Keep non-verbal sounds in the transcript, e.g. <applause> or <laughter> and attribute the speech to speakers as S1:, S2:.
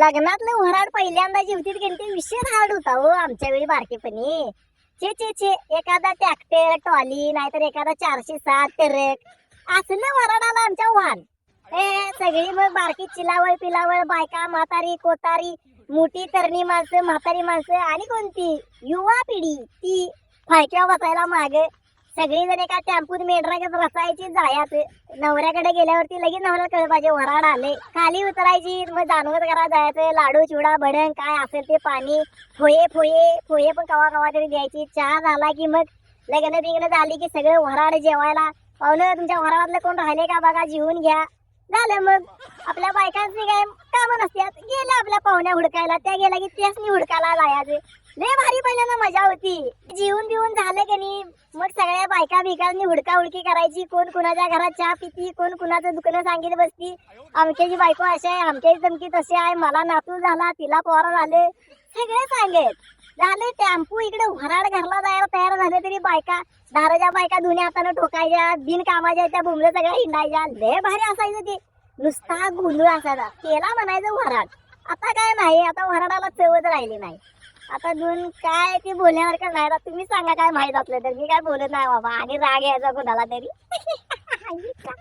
S1: लग्नातलं वराड पहिल्यांदा जीवतीत गेली विशेष हार्ड होता हो आमच्या वेळी बारकेपणी. चे चे चे. एखादा ट्रॅक्टर टॉली नाहीतर एखादा चारशे सात ट्रक. असलं वराडाला आमच्या वाहन ए सगळी मग बारकी चिलावळ पिलावळ बायका म्हातारी कोतारी मोठी तरणी माणसं म्हातारी माणसं आणि कोणती? युवा पिढी. ती फायक्या बसायला मागे. सगळीजण एका टेम्पूत मेंढरागत रसायची जायात नवऱ्याकडे गेल्यावरती लगेच नवऱ्याला कळलं पाहिजे वराड आले. खाली उतरायची मग जानवत करा जायचं लाडू चिवडा भडंग काय असेल ते पाणी. फोये फोये फोये पण कवा कवा तरी द्यायची. चहा झाला की मग लग्न बिग्न झाली की सगळं वराड जेवायला. पाहुणं तुमच्या वराडातलं कोण राहिले का बघा जेवून घ्या. झालं मग. आपल्या बायकांची काय कामं नसतात. गेल्या आपल्या पाहुण्या हुडकायला त्या गेल्या की त्यासनी हुडकायला जायचं लय भारी पहिल्यांदा मजा होती. जेवून बिवून झालं की नाही मग सगळ्या बायका बिकांनी हुडका हुडकी करायची. कोण कुणाच्या घरात चहा पिती कोण कुणाचं दुकानं सांगितलं बसती. आमच्याची बायको अशी आहे आमच्याही धमकी तशी आहे. मला नातू झाला तिला पोरं झाले. सगळे सांगेत. झाले टॅम्पू इकडे वराड घरला जायला तयार झाले तरी बायका. दाराच्या बायका धुण्या हाताने ठोकायच्या बिन कामाच्या त्या बुमल्या सगळ्या हिंडायच्या. लय भारी असायचं ते. नुसता गोंधळ असायचा. त्याला म्हणायचं वराड आता काय नाही आता वराडाला चवच राहिली नाही. आता दोन काय ते बोलण्यासारखं नाही आता तुम्ही सांगा काय माहीत आपलं तर मी काय बोलत नाही बाबा. आणि राग यायचा कोणाला तरी. <laughs>